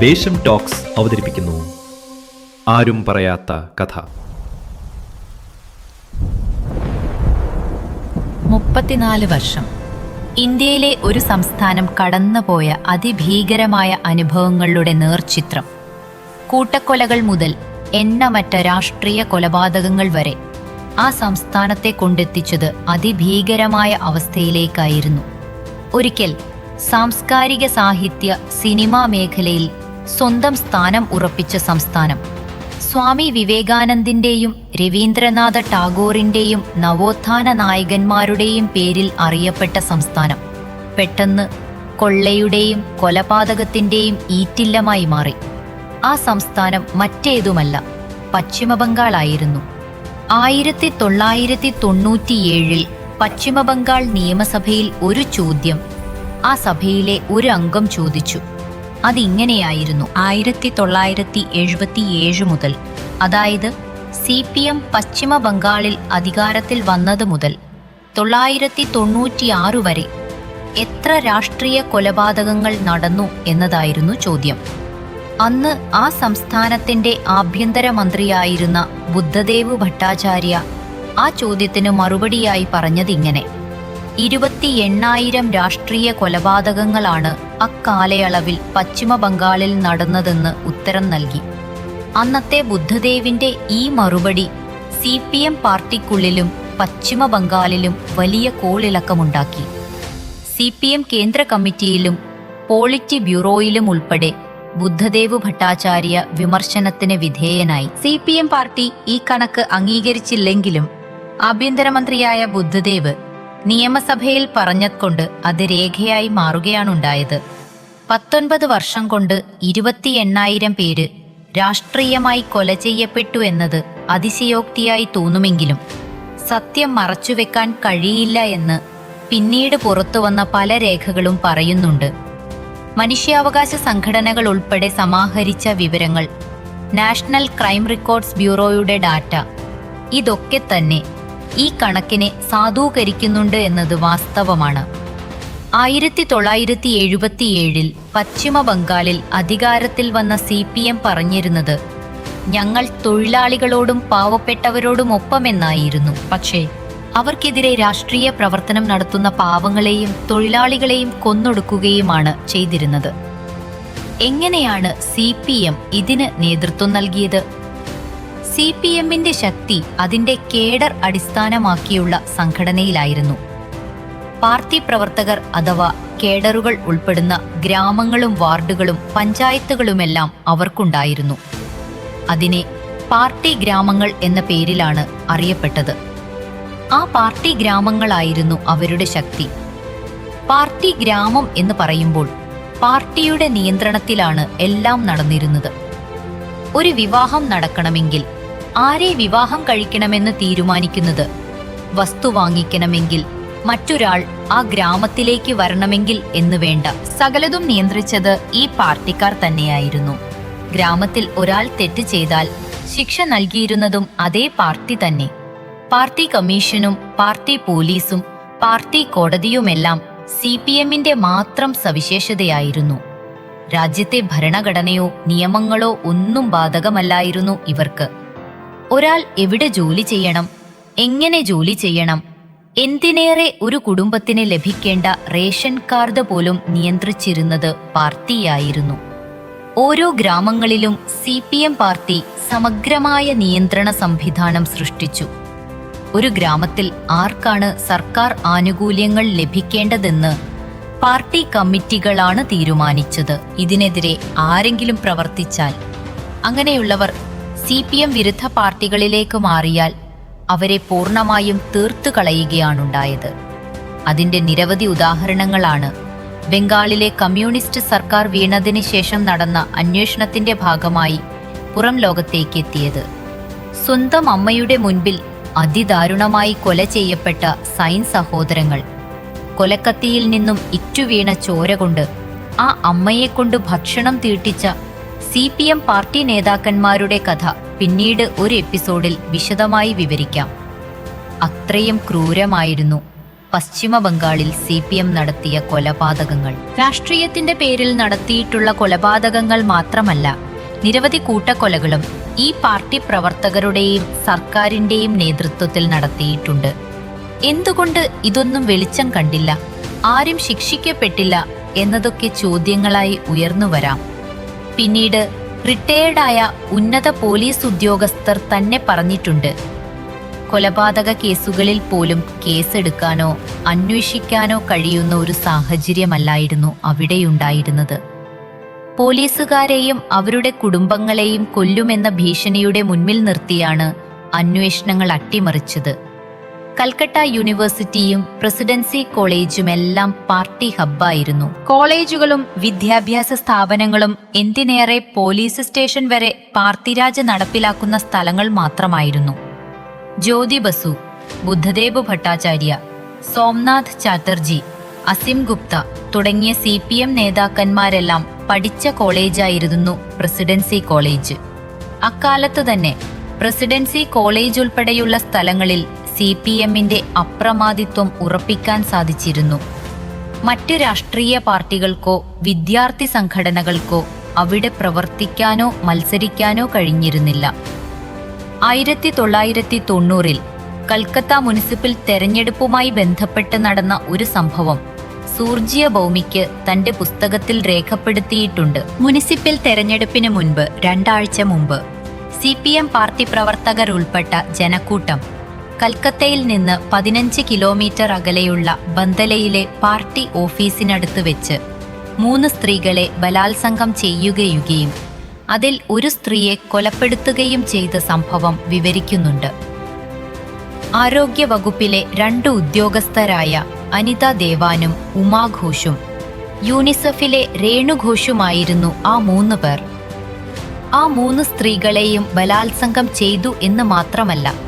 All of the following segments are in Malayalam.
ദേശം ടോക്സ് അവതരിപ്പിക്കുന്നു. ആരും പറയാത്ത കഥ. മുപ്പത്തിനാല് വർഷം. ഇന്ത്യയിലെ ഒരു സംസ്ഥാനം കടന്നുപോയ അതിഭീകരമായ അനുഭവങ്ങളുടെ നേർചിത്രം. കൂട്ടക്കൊലകൾ മുതൽ എണ്ണമറ്റ രാഷ്ട്രീയ കൊലപാതകങ്ങൾ വരെ ആ സംസ്ഥാനത്തെ കൊണ്ടെത്തിച്ചത് അതിഭീകരമായ അവസ്ഥയിലേക്കായിരുന്നു. ഒരിക്കൽ സാംസ്കാരിക സാഹിത്യ സിനിമാ മേഖലയിൽ സ്വന്തം സ്ഥാനം ഉറപ്പിച്ച സംസ്ഥാനം. സ്വാമി വിവേകാനന്ദിന്റെയും രവീന്ദ്രനാഥ ടാഗോറിന്റെയും നവോത്ഥാന നായകന്മാരുടെയും പേരിൽ അറിയപ്പെട്ട സംസ്ഥാനം. പെട്ടെന്ന് കൊള്ളയുടെയും കൊലപാതകത്തിന്റെയും ഈറ്റില്ലമായി മാറി. ആ സംസ്ഥാനം മറ്റേതുമല്ല പശ്ചിമബംഗാളായിരുന്നു. ആയിരത്തി തൊള്ളായിരത്തി തൊണ്ണൂറ്റിയേഴിൽ പശ്ചിമബംഗാൾ നിയമസഭയിൽ ഒരു ചോദ്യം ആ സഭയിലെ ഒരു അംഗം ചോദിച്ചു. അതിങ്ങനെയായിരുന്നു ആയിരത്തി തൊള്ളായിരത്തി എഴുപത്തിയേഴ് മുതൽ. അതായത് സി പി എം പശ്ചിമ ബംഗാളിൽ അധികാരത്തിൽ വന്നത് മുതൽ തൊള്ളായിരത്തി തൊണ്ണൂറ്റിയാറ് വരെ എത്ര രാഷ്ട്രീയ കൊലപാതകങ്ങൾ നടന്നു എന്നതായിരുന്നു ചോദ്യം. അന്ന് ആ സംസ്ഥാനത്തിന്റെ ആഭ്യന്തരമന്ത്രിയായിരുന്ന ബുദ്ധദേവ് ഭട്ടാചാര്യ ആ ചോദ്യത്തിന് മറുപടിയായി പറഞ്ഞതിങ്ങനെ. ഇരുപത്തി എണ്ണായിരം രാഷ്ട്രീയ കൊലപാതകങ്ങളാണ് അക്കാലയളവിൽ പശ്ചിമ ബംഗാളിൽ നടന്നതെന്ന് ഉത്തരം നൽകി. അന്നത്തെ ബുദ്ധദേവിന്റെ ഈ മറുപടി സി പി എം പാർട്ടിക്കുള്ളിലും പശ്ചിമ ബംഗാളിലും വലിയ കോളിളക്കമുണ്ടാക്കി. സി പി എം കേന്ദ്ര കമ്മിറ്റിയിലും പോളിറ്റി ബ്യൂറോയിലും ഉൾപ്പെടെ ബുദ്ധദേവ് ഭട്ടാചാര്യ വിമർശനത്തിന് വിധേയനായി. സി പി എം പാർട്ടി ഈ കണക്ക് അംഗീകരിച്ചില്ലെങ്കിലും ആഭ്യന്തരമന്ത്രിയായ ബുദ്ധദേവ് നിയമസഭയിൽ പറഞ്ഞതുകൊണ്ട് അത് രേഖയായി മാറുകയാണുണ്ടായത്. പത്തൊൻപത് വർഷം കൊണ്ട് ഇരുപത്തി എണ്ണായിരം പേര് രാഷ്ട്രീയമായി കൊല ചെയ്യപ്പെട്ടു എന്നത് അതിശയോക്തിയായി തോന്നുമെങ്കിലും സത്യം മറച്ചുവെക്കാൻ കഴിയില്ല എന്ന് പിന്നീട് പുറത്തുവന്ന പല രേഖകളും പറയുന്നുണ്ട്. മനുഷ്യാവകാശ സംഘടനകൾ ഉൾപ്പെടെ സമാഹരിച്ച വിവരങ്ങൾ നാഷണൽ ക്രൈം റെക്കോർഡ്സ് ബ്യൂറോയുടെ ഡാറ്റ. ഇതൊക്കെ തന്നെ ഈ കണക്കിനെ സാധൂകരിക്കുന്നുണ്ട് എന്നത് വാസ്തവമാണ്. ആയിരത്തി തൊള്ളായിരത്തി എഴുപത്തിയേഴിൽ പശ്ചിമ ബംഗാളിൽ അധികാരത്തിൽ വന്ന സി പി എം പറഞ്ഞിരുന്നത് ഞങ്ങൾ തൊഴിലാളികളോടും പാവപ്പെട്ടവരോടും ഒപ്പമെന്നായിരുന്നു പക്ഷേ അവർക്കെതിരെ രാഷ്ട്രീയ പ്രവർത്തനം നടത്തുന്ന പാവങ്ങളെയും തൊഴിലാളികളെയും കൊന്നൊടുക്കുകയുമാണ് ചെയ്തിരുന്നത്. എങ്ങനെയാണ് സി പി എം ഇതിന് നേതൃത്വം നൽകിയത്? സി പി എമ്മിന്റെ ശക്തി അതിന്റെ കേഡർ അടിസ്ഥാനമാക്കിയുള്ള സംഘടനയിലായിരുന്നു. പാർട്ടി പ്രവർത്തകർ അഥവാ കേഡറുകൾ ഉൾപ്പെടുന്ന ഗ്രാമങ്ങളും വാർഡുകളും പഞ്ചായത്തുകളുമെല്ലാം അവർക്കുണ്ടായിരുന്നു. അതിനെ പാർട്ടി ഗ്രാമങ്ങൾ എന്ന പേരിലാണ് അറിയപ്പെട്ടത്. ആ പാർട്ടി ഗ്രാമങ്ങളായിരുന്നു അവരുടെ ശക്തി. പാർട്ടി ഗ്രാമം എന്ന് പറയുമ്പോൾ പാർട്ടിയുടെ നിയന്ത്രണത്തിലാണ് എല്ലാം നടന്നിരുന്നത്. ഒരു വിവാഹം നടക്കണമെങ്കിൽ ആരെ വിവാഹം കഴിക്കണമെന്ന് തീരുമാനിക്കുന്നത്? വസ്തു വാങ്ങിക്കണമെങ്കിൽ മറ്റൊരാൾ ആ ഗ്രാമത്തിലേക്ക് വരണമെങ്കിൽ എന്ന് വേണ്ട. സകലതും നിയന്ത്രിച്ചത് ഈ പാർട്ടിക്കാർ തന്നെയായിരുന്നു. ഗ്രാമത്തിൽ ഒരാൾ തെറ്റ് ചെയ്താൽ ശിക്ഷ നൽകിയിരുന്നതും അതേ പാർട്ടി തന്നെ. പാർട്ടി കമ്മീഷനും പാർട്ടി പോലീസും പാർട്ടി കോടതിയുമെല്ലാം സി പി എമ്മിന്റെ മാത്രം സവിശേഷതയായിരുന്നു. രാജ്യത്തെ ഭരണഘടനയോ നിയമങ്ങളോ ഒന്നും ബാധകമല്ലായിരുന്നു ഇവർക്ക്. ഒരാൾ എവിടെ ജോലി ചെയ്യണം? എങ്ങനെ ജോലി ചെയ്യണം? എന്തിനേറെ ഒരു കുടുംബത്തിന് ലഭിക്കേണ്ട റേഷൻ കാർഡ് പോലും നിയന്ത്രിച്ചിരുന്നത് പാർട്ടിയായിരുന്നു. ഓരോ ഗ്രാമങ്ങളിലും സി പി എം പാർട്ടി സമഗ്രമായ നിയന്ത്രണ സംവിധാനം സൃഷ്ടിച്ചു. ഒരു ഗ്രാമത്തിൽ ആർക്കാണ് സർക്കാർ ആനുകൂല്യങ്ങൾ ലഭിക്കേണ്ടതെന്ന് പാർട്ടി കമ്മിറ്റികളാണ് തീരുമാനിച്ചത്. ഇതിനെതിരെ ആരെങ്കിലും പ്രവർത്തിച്ചാൽ. അങ്ങനെയുള്ളവർ സി പി എം വിരുദ്ധ പാർട്ടികളിലേക്ക് മാറിയാൽ അവരെ പൂർണമായും തീർത്തു കളയുകയാണുണ്ടായത്. അതിന്റെ നിരവധി ഉദാഹരണങ്ങളാണ് ബംഗാളിലെ കമ്മ്യൂണിസ്റ്റ് സർക്കാർ വീണതിന് ശേഷം നടന്ന അന്വേഷണത്തിന്റെ ഭാഗമായി പുറം ലോകത്തേക്ക് എത്തിയത് സ്വന്തം അമ്മയുടെ മുൻപിൽ അതിദാരുണമായി കൊല ചെയ്യപ്പെട്ട സൈൻ സഹോദരങ്ങൾ. കൊലക്കത്തിയിൽ നിന്നും ഇറ്റുവീണ ചോര കൊണ്ട് ആ അമ്മയെക്കൊണ്ട് ഭക്ഷണം തീട്ടിച്ച സി പി എം പാർട്ടി നേതാക്കന്മാരുടെ കഥ പിന്നീട് ഒരു എപ്പിസോഡിൽ വിശദമായി വിവരിക്കാം. അത്രയും ക്രൂരമായിരുന്നു പശ്ചിമ ബംഗാളിൽ സി പി എം നടത്തിയ കൊലപാതകങ്ങൾ. രാഷ്ട്രീയത്തിന്റെ പേരിൽ നടത്തിയിട്ടുള്ള കൊലപാതകങ്ങൾ മാത്രമല്ല നിരവധി കൂട്ടക്കൊലകളും ഈ പാർട്ടി പ്രവർത്തകരുടെയും സർക്കാരിന്റെയും നേതൃത്വത്തിൽ നടത്തിയിട്ടുണ്ട്. എന്തുകൊണ്ട് ഇതൊന്നും വെളിച്ചം കണ്ടില്ല ആരും ശിക്ഷിക്കപ്പെട്ടില്ല എന്നതൊക്കെ ചോദ്യങ്ങളായി ഉയർന്നു വരാം പിന്നീട് റിട്ടയേർഡായ ഉന്നത പോലീസ് ഉദ്യോഗസ്ഥർ തന്നെ പറഞ്ഞിട്ടുണ്ട്. കൊലപാതക കേസുകളിൽ പോലും കേസെടുക്കാനോ അന്വേഷിക്കാനോ കഴിയുന്ന ഒരു സാഹചര്യമല്ലായിരുന്നു അവിടെയുണ്ടായിരുന്നത്. പോലീസുകാരെയും അവരുടെ കുടുംബങ്ങളെയും കൊല്ലുമെന്ന ഭീഷണിയുടെ മുന്നിൽ നിർത്തിയാണ് അന്വേഷണങ്ങൾ അട്ടിമറിച്ചത്. കൽക്കട്ട യൂണിവേഴ്സിറ്റിയും പ്രസിഡൻസി കോളേജും എല്ലാം പാർട്ടി ഹബ്ബായിരുന്നു. കോളേജുകളും വിദ്യാഭ്യാസ സ്ഥാപനങ്ങളും എന്തിനേറെ പോലീസ് സ്റ്റേഷൻ വരെ പാർട്ടിരാജ് നടപ്പിലാക്കുന്ന സ്ഥലങ്ങൾ മാത്രമായിരുന്നു. ജ്യോതി ബസു ബുദ്ധദേവ് ഭട്ടാചാര്യ സോംനാഥ് ചാറ്റർജി അസിം ഗുപ്ത തുടങ്ങിയ സി പി എം നേതാക്കന്മാരെല്ലാം പഠിച്ച കോളേജായിരുന്നു പ്രസിഡൻസി കോളേജ്. അക്കാലത്ത് തന്നെ പ്രസിഡൻസി കോളേജ് ഉൾപ്പെടെയുള്ള സ്ഥലങ്ങളിൽ സി പി എമ്മിന്റെ അപ്രമാദിത്വം ഉറപ്പിക്കാൻ സാധിച്ചിരുന്നു. മറ്റ് രാഷ്ട്രീയ പാർട്ടികൾക്കോ വിദ്യാർത്ഥി സംഘടനകൾക്കോ അവിടെ പ്രവർത്തിക്കാനോ മത്സരിക്കാനോ കഴിഞ്ഞിരുന്നില്ല. ആയിരത്തി തൊള്ളായിരത്തി തൊണ്ണൂറിൽ കൽക്കത്ത മുനിസിപ്പൽ തെരഞ്ഞെടുപ്പുമായി ബന്ധപ്പെട്ട് നടന്ന ഒരു സംഭവം സൂർജിയ ഭൗമിക്ക് തന്റെ പുസ്തകത്തിൽ രേഖപ്പെടുത്തിയിട്ടുണ്ട്. മുനിസിപ്പൽ തെരഞ്ഞെടുപ്പിന് മുൻപ് രണ്ടാഴ്ച മുമ്പ് സി പി എം പാർട്ടി പ്രവർത്തകർ ഉൾപ്പെട്ട ജനക്കൂട്ടം കൽക്കത്തയിൽ നിന്ന് പതിനഞ്ച് കിലോമീറ്റർ അകലെയുള്ള ബന്ദലയിലെ പാർട്ടി ഓഫീസിനടുത്ത് വെച്ച് മൂന്ന് സ്ത്രീകളെ ബലാത്സംഗം ചെയ്യുകയുകയും അതിൽ ഒരു സ്ത്രീയെ കൊലപ്പെടുത്തുകയും ചെയ്ത സംഭവം വിവരിക്കുന്നുണ്ട്. ആരോഗ്യ വകുപ്പിലെ രണ്ട് ഉദ്യോഗസ്ഥരായ അനിത ദേവാനും ഉമാഘോഷും യൂണിസെഫിലെ രേണുഘോഷുമായിരുന്നു ആ മൂന്ന് പേർ. ആ മൂന്ന് സ്ത്രീകളെയും ബലാത്സംഗം ചെയ്തു എന്ന് മാത്രമല്ല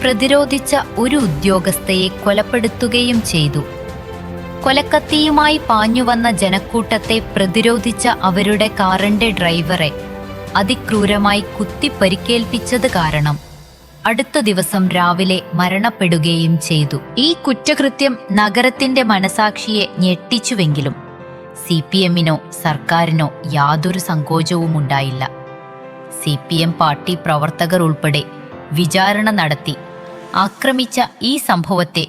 പ്രതിരോധിച്ച ഒരു ഉദ്യോഗസ്ഥയെ കൊലപ്പെടുത്തുകയും ചെയ്തു. കൊലക്കത്തിയുമായി പാഞ്ഞുവന്ന ജനക്കൂട്ടത്തെ പ്രതിരോധിച്ച അവരുടെ കാറിന്റെ ഡ്രൈവറെ അതിക്രൂരമായി കുത്തി പരിക്കേൽപ്പിച്ചത് കാരണം അടുത്ത ദിവസം രാവിലെ മരണപ്പെടുകയും ചെയ്തു. ഈ കുറ്റകൃത്യം നഗരത്തിന്റെ മനസാക്ഷിയെ ഞെട്ടിച്ചുവെങ്കിലും സി പി എമ്മിനോ സർക്കാരിനോ യാതൊരു സങ്കോചവും ഉണ്ടായില്ല സി പി എം പാർട്ടി പ്രവർത്തകർ ഉൾപ്പെടെ വിചാരണ നടത്തി. ആക്രമിച്ച ഈ സംഭവത്തെ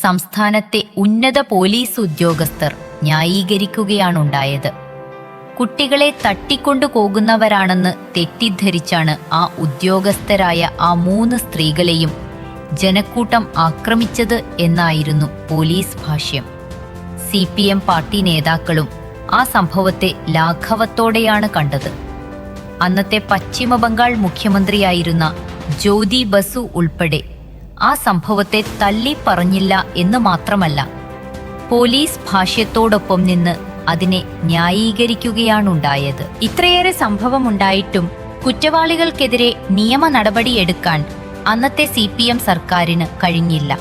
സംസ്ഥാനത്തെ ഉന്നത പോലീസ് ഉദ്യോഗസ്ഥർ ന്യായീകരിക്കുകയാണുണ്ടായത്. കുട്ടികളെ തട്ടിക്കൊണ്ടു പോകുന്നവരാണെന്ന് തെറ്റിദ്ധരിച്ചാണ് ആ ഉദ്യോഗസ്ഥരായ ആ മൂന്ന് സ്ത്രീകളെയും ജനക്കൂട്ടം ആക്രമിച്ചത് എന്നായിരുന്നു പോലീസ് ഭാഷ്യം. സി പി എം പാർട്ടി നേതാക്കളും ആ സംഭവത്തെ ലാഘവത്തോടെയാണ് കണ്ടത്. അന്നത്തെ പശ്ചിമ ബംഗാൾ മുഖ്യമന്ത്രിയായിരുന്ന ജ്യോതി ബസു ഉൾപ്പെടെ. ആ സംഭവത്തെ തള്ളി പറഞ്ഞില്ല എന്ന് മാത്രമല്ല പോലീസ് ഭാഷ്യത്തോടൊപ്പം നിന്ന് അതിനെ ന്യായീകരിക്കുകയാണുണ്ടായത്. ഇത്രയേറെ സംഭവമുണ്ടായിട്ടും കുറ്റവാളികൾക്കെതിരെ നിയമ നടപടിയെടുക്കാൻ അന്നത്തെ സി പി എം സർക്കാരിന് കഴിഞ്ഞില്ല.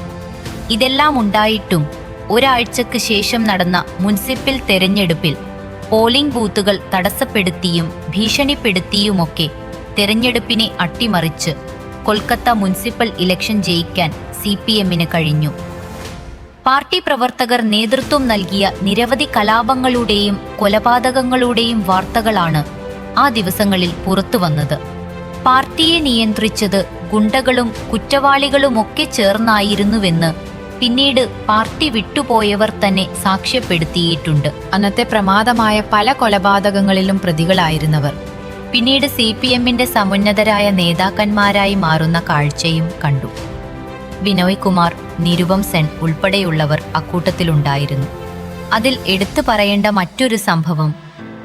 ഇതെല്ലാം ഉണ്ടായിട്ടും ഒരാഴ്ചക്ക് ശേഷം നടന്ന മുനിസിപ്പൽ തെരഞ്ഞെടുപ്പിൽ പോളിംഗ് ബൂത്തുകൾ തടസ്സപ്പെടുത്തിയും ഭീഷണിപ്പെടുത്തിയുമൊക്കെ തെരഞ്ഞെടുപ്പിനെ അട്ടിമറിച്ച് കൊൽക്കത്ത മുനിസിപ്പൽ ഇലക്ഷൻ ജയിക്കാൻ സി പി എമ്മിന് കഴിഞ്ഞു. പാർട്ടി പ്രവർത്തകർ നേതൃത്വം നൽകിയ നിരവധി കലാപങ്ങളുടെയും കൊലപാതകങ്ങളുടെയും വാർത്തകളാണ് ആ ദിവസങ്ങളിൽ പുറത്തുവന്നത് പാർട്ടിയെ നിയന്ത്രിച്ചത് ഗുണ്ടകളും കുറ്റവാളികളുമൊക്കെ ചേർന്നായിരുന്നുവെന്ന് പിന്നീട് പാർട്ടി വിട്ടുപോയവർ തന്നെ സാക്ഷ്യപ്പെടുത്തിയിട്ടുണ്ട്. അന്നത്തെ പ്രമാദമായ പല കൊലപാതകങ്ങളിലും പ്രതികളായിരുന്നവർ. പിന്നീട് സി പി എമ്മിന്റെ സമുന്നതരായ നേതാക്കന്മാരായി മാറുന്ന കാഴ്ചയും കണ്ടു. വിനോയ് കുമാർ നിരുപം സെൻ ഉൾപ്പെടെയുള്ളവർ അക്കൂട്ടത്തിലുണ്ടായിരുന്നു. അതിൽ എടുത്തു പറയേണ്ട മറ്റൊരു സംഭവം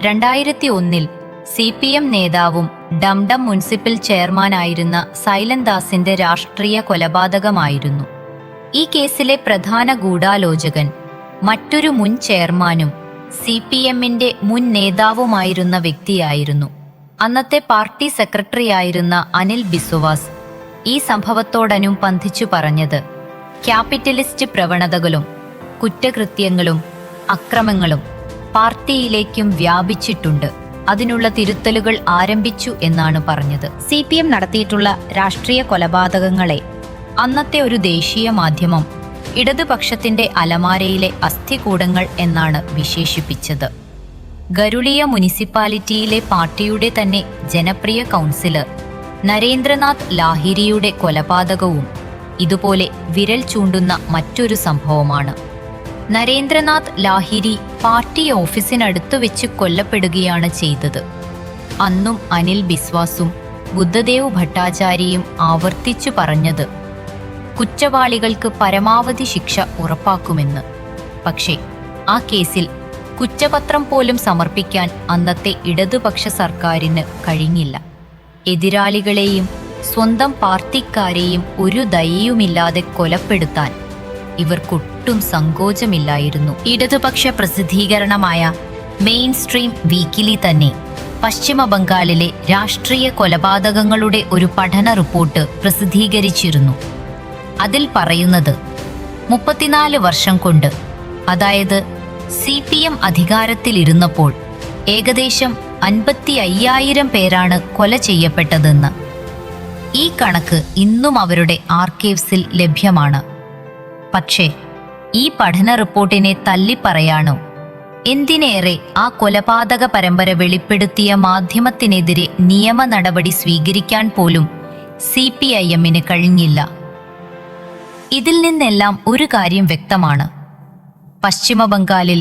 രണ്ടായിരത്തി ഒന്നിൽ സി പി എം നേതാവും ഡംഡം മുനിസിപ്പൽ ചെയർമാനായിരുന്ന സൈലൻദാസിന്റെ രാഷ്ട്രീയ കൊലപാതകമായിരുന്നു. ഈ കേസിലെ പ്രധാന ഗൂഢാലോചകൻ മറ്റൊരു മുൻ ചെയർമാനും സി പി എമ്മിന്റെ മുൻ നേതാവുമായിരുന്ന വ്യക്തിയായിരുന്നു. അന്നത്തെ പാർട്ടി സെക്രട്ടറിയായിരുന്ന അനിൽ ബിസുവാസ് ഈ സംഭവത്തോടനും പന്ധിച്ചു പറഞ്ഞത്. ക്യാപിറ്റലിസ്റ്റ് പ്രവണതകളും കുറ്റകൃത്യങ്ങളും അക്രമങ്ങളും പാർട്ടിയിലേക്കും വ്യാപിച്ചിട്ടുണ്ട്. അതിനുള്ള തിരുത്തലുകൾ ആരംഭിച്ചു എന്നാണ് പറഞ്ഞത്. സി പി എം നടത്തിയിട്ടുള്ള രാഷ്ട്രീയ കൊലപാതകങ്ങളെ അന്നത്തെ ഒരു ദേശീയ മാധ്യമം ഇടതുപക്ഷത്തിന്റെ അലമാരയിലെ അസ്ഥികൂടങ്ങൾ എന്നാണ് വിശേഷിപ്പിച്ചത്. ഗരുളിയ മുനിസിപ്പാലിറ്റിയിലെ പാർട്ടിയുടെ തന്നെ ജനപ്രിയ കൗൺസിലർ നരേന്ദ്രനാഥ് ലാഹിരിയുടെ കൊലപാതകവും ഇതുപോലെ വിരൽ ചൂണ്ടുന്ന മറ്റൊരു സംഭവമാണ്. നരേന്ദ്രനാഥ് ലാഹിരി പാർട്ടി ഓഫീസിനടുത്ത് വെച്ച് കൊല്ലപ്പെടുകയാണ് ചെയ്തത്. അന്നും അനിൽ ബിസ്വാസും ബുദ്ധദേവ് ഭട്ടാചാര്യയും ആവർത്തിച്ചു പറഞ്ഞത് കുറ്റവാളികൾക്ക് പരമാവധി ശിക്ഷ ഉറപ്പാക്കുമെന്ന്. പക്ഷേ ആ കേസിൽ കുറ്റപത്രം പോലും സമർപ്പിക്കാൻ അന്നത്തെ ഇടതുപക്ഷ സർക്കാരിന് കഴിഞ്ഞില്ല. എതിരാളികളെയും സ്വന്തം പാർട്ടിക്കാരെയും ഒരു ദയയുമില്ലാതെ കൊലപ്പെടുത്താൻ ഇവർക്കൊട്ടും സങ്കോചമില്ലായിരുന്നു. ഇടതുപക്ഷ പ്രസിദ്ധീകരണമായ മെയിൻ സ്ട്രീം വീക്കിലി തന്നെ പശ്ചിമ ബംഗാളിലെ രാഷ്ട്രീയ കൊലപാതകങ്ങളുടെ ഒരു പഠന റിപ്പോർട്ട് പ്രസിദ്ധീകരിച്ചിരുന്നു. അതിൽ പറയുന്നത് മുപ്പത്തിനാല് വർഷം കൊണ്ട് അതായത് സി പി എം അധികാരത്തിലിരുന്നപ്പോൾ ഏകദേശം അൻപത്തി അയ്യായിരം പേരാണ് കൊല ചെയ്യപ്പെട്ടതെന്ന്. ഈ കണക്ക് ഇന്നും അവരുടെ ആർക്കൈവ്സിൽ ലഭ്യമാണ്. പക്ഷേ ഈ പഠന റിപ്പോർട്ടിനെ തല്ലിപ്പറയാണോ എന്തിനേറെ ആ കൊലപാതക പരമ്പര വെളിപ്പെടുത്തിയ മാധ്യമത്തിനെതിരെ നിയമ നടപടി സ്വീകരിക്കാൻ പോലും സി പി ഐ എമ്മിന് കഴിഞ്ഞില്ല. ഇതിൽ നിന്നെല്ലാം ഒരു കാര്യം വ്യക്തമാണ്. പശ്ചിമ ബംഗാളിൽ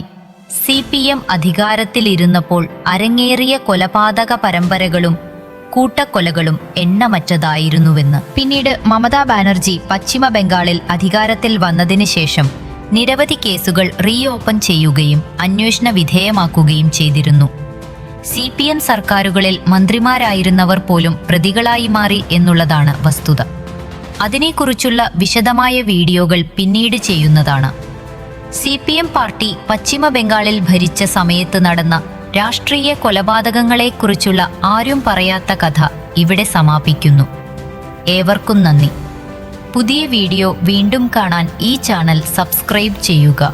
സി പി എം അധികാരത്തിലിരുന്നപ്പോൾ അരങ്ങേറിയ കൊലപാതക പരമ്പരകളും കൂട്ടക്കൊലകളും എണ്ണമറ്റതായിരുന്നുവെന്ന്. പിന്നീട് മമതാ ബാനർജി പശ്ചിമ ബംഗാളിൽ അധികാരത്തിൽ വന്നതിന് ശേഷം നിരവധി കേസുകൾ റീഓപ്പൺ ചെയ്യുകയും അന്വേഷണ വിധേയമാക്കുകയും ചെയ്തിരുന്നു. സി പി എം സർക്കാരുകളിൽ മന്ത്രിമാരായിരുന്നവർ പോലും പ്രതികളായി മാറി എന്നുള്ളതാണ് വസ്തുത. അതിനെക്കുറിച്ചുള്ള വിശദമായ വീഡിയോകൾ പിന്നീട് ചെയ്യുന്നതാണ്. സി പി എം പാർട്ടി പശ്ചിമ ബംഗാളിൽ ഭരിച്ച സമയത്ത് നടന്ന രാഷ്ട്രീയ കൊലപാതകങ്ങളെക്കുറിച്ചുള്ള ആരും പറയാത്ത കഥ ഇവിടെ സമാപിക്കുന്നു. ഏവർക്കും നന്ദി. പുതിയ വീഡിയോ വീണ്ടും കാണാൻ ഈ ചാനൽ സബ്സ്ക്രൈബ് ചെയ്യുക.